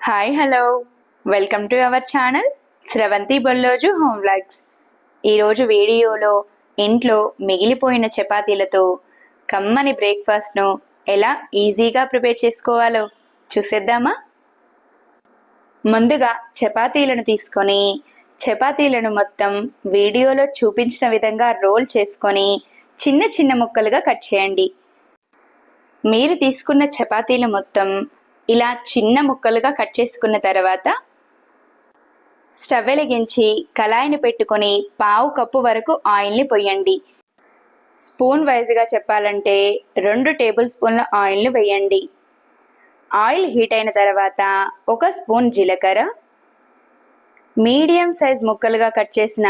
Hi hello welcome to our channel Sravanthi Bolloju home vlogs ఈరోజు వీడియోలో ఇంట్లో మిగిలిపోయిన చపాతీలతో కమ్మని బ్రేక్ఫాస్ట్ను ఎలా ఈజీగా ప్రిపేర్ చేసుకోవాలో చూసేద్దామా? ముందుగా చపాతీలను తీసుకొని చపాతీలను మొత్తం వీడియోలో చూపించిన విధంగా రోల్ చేసుకొని చిన్న చిన్న ముక్కలుగా కట్ చేయండి. మీరు తీసుకున్న చపాతీలు మొత్తం ఇలా చిన్న ముక్కలుగా కట్ చేసుకున్న తర్వాత స్టవ్ వెలిగించి కళాయిని పెట్టుకొని పావు కప్పు వరకు ఆయిల్ని పొయ్యండి. స్పూన్ వైజ్గా చెప్పాలంటే రెండు టేబుల్ స్పూన్ల ఆయిల్ను వేయండి. ఆయిల్ హీట్ అయిన తర్వాత ఒక స్పూన్ జీలకర్ర మీడియం సైజ్ ముక్కలుగా కట్ చేసిన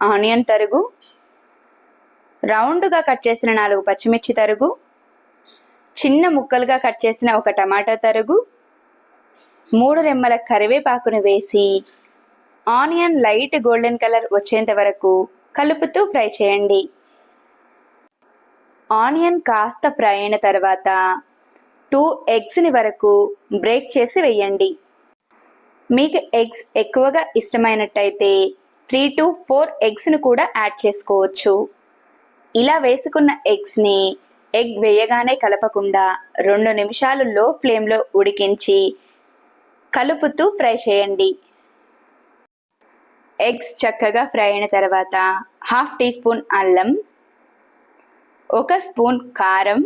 ఆనియన్ తరుగు రౌండ్గా కట్ చేసిన నాలుగు పచ్చిమిర్చి తరుగు చిన్న ముక్కలుగా కట్ చేసిన ఒక టమాటా తరుగు మూడు రెమ్మల కరివేపాకును వేసి ఆనియన్ లైట్ గోల్డెన్ కలర్ వచ్చేంత వరకు కలుపుతూ ఫ్రై చేయండి. ఆనియన్ కాస్త ఫ్రై అయిన తర్వాత టూ ఎగ్స్ని వరకు బ్రేక్ చేసి వేయండి. మీకు ఎగ్స్ ఎక్కువగా ఇష్టమైనట్టయితే త్రీ టు ఫోర్ ఎగ్స్ను కూడా యాడ్ చేసుకోవచ్చు. ఇలా వేసుకున్న ఎగ్స్ని ఎగ్ వేయగానే కలపకుండా రెండు నిమిషాలు లో ఫ్లేమ్లో ఉడికించి కలుపుతూ ఫ్రై చేయండి. ఎగ్స్ చక్కగా ఫ్రై అయిన తర్వాత హాఫ్ టీ స్పూన్ అల్లం ఒక స్పూన్ కారం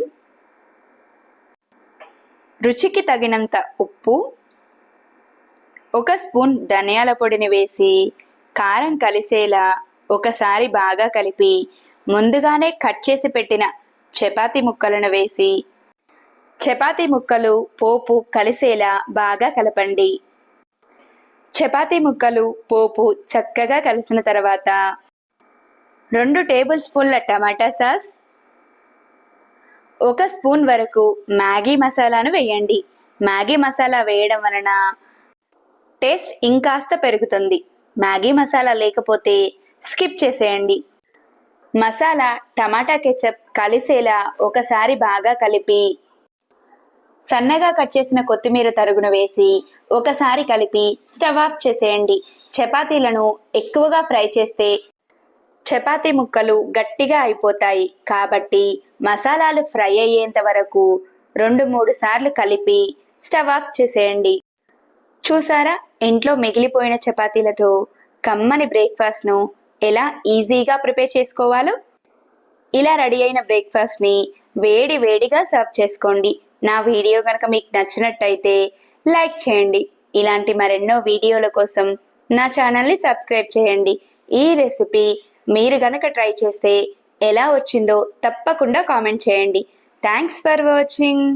రుచికి తగినంత ఉప్పు ఒక స్పూన్ ధనియాల పొడిని వేసి కారం కలిసేలా ఒకసారి బాగా కలిపి ముందుగానే కట్ చేసి పెట్టిన చపాతీ ముక్కలను వేసి చపాతీ ముక్కలు పోపు కలిసేలా బాగా కలపండి. చపాతీ ముక్కలు పోపు చక్కగా కలిసిన తర్వాత రెండు టేబుల్ స్పూన్ల టమాటా సాస్ ఒక స్పూన్ వరకు మ్యాగీ మసాలాను వేయండి. మ్యాగీ మసాలా వేయడం వలన టేస్ట్ ఇంకాస్త పెరుగుతుంది. మ్యాగీ మసాలా లేకపోతే స్కిప్ చేసేయండి. మసాలా టమాటా కెచప్ కలిసేలా ఒకసారి బాగా కలిపి సన్నగా కట్ చేసిన కొత్తిమీర తరుగును వేసి ఒకసారి కలిపి స్టవ్ ఆఫ్ చేసేయండి. చపాతీలను ఎక్కువగా ఫ్రై చేస్తే చపాతీ ముక్కలు గట్టిగా అయిపోతాయి. కాబట్టి మసాలాలు ఫ్రై అయ్యేంత వరకు రెండు మూడు సార్లు కలిపి స్టవ్ ఆఫ్ చేసేయండి. చూసారా? ఇంట్లో మిగిలిపోయిన చపాతీలతో కమ్మని బ్రేక్ఫాస్ట్ను ఎలా ఈజీగా ప్రిపేర్ చేసుకోవాలో? ఇలా రెడీ అయిన బ్రేక్ఫాస్ట్ని వేడి వేడిగా సర్వ్ చేసుకోండి. నా వీడియో కనుక మీకు నచ్చినట్టయితే లైక్ చేయండి. ఇలాంటి మరెన్నో వీడియోల కోసం నా ఛానల్ని సబ్స్క్రైబ్ చేయండి. ఈ రెసిపీ మీరు గనక ట్రై చేస్తే ఎలా వచ్చిందో తప్పకుండా కామెంట్ చేయండి. Thanks for watching.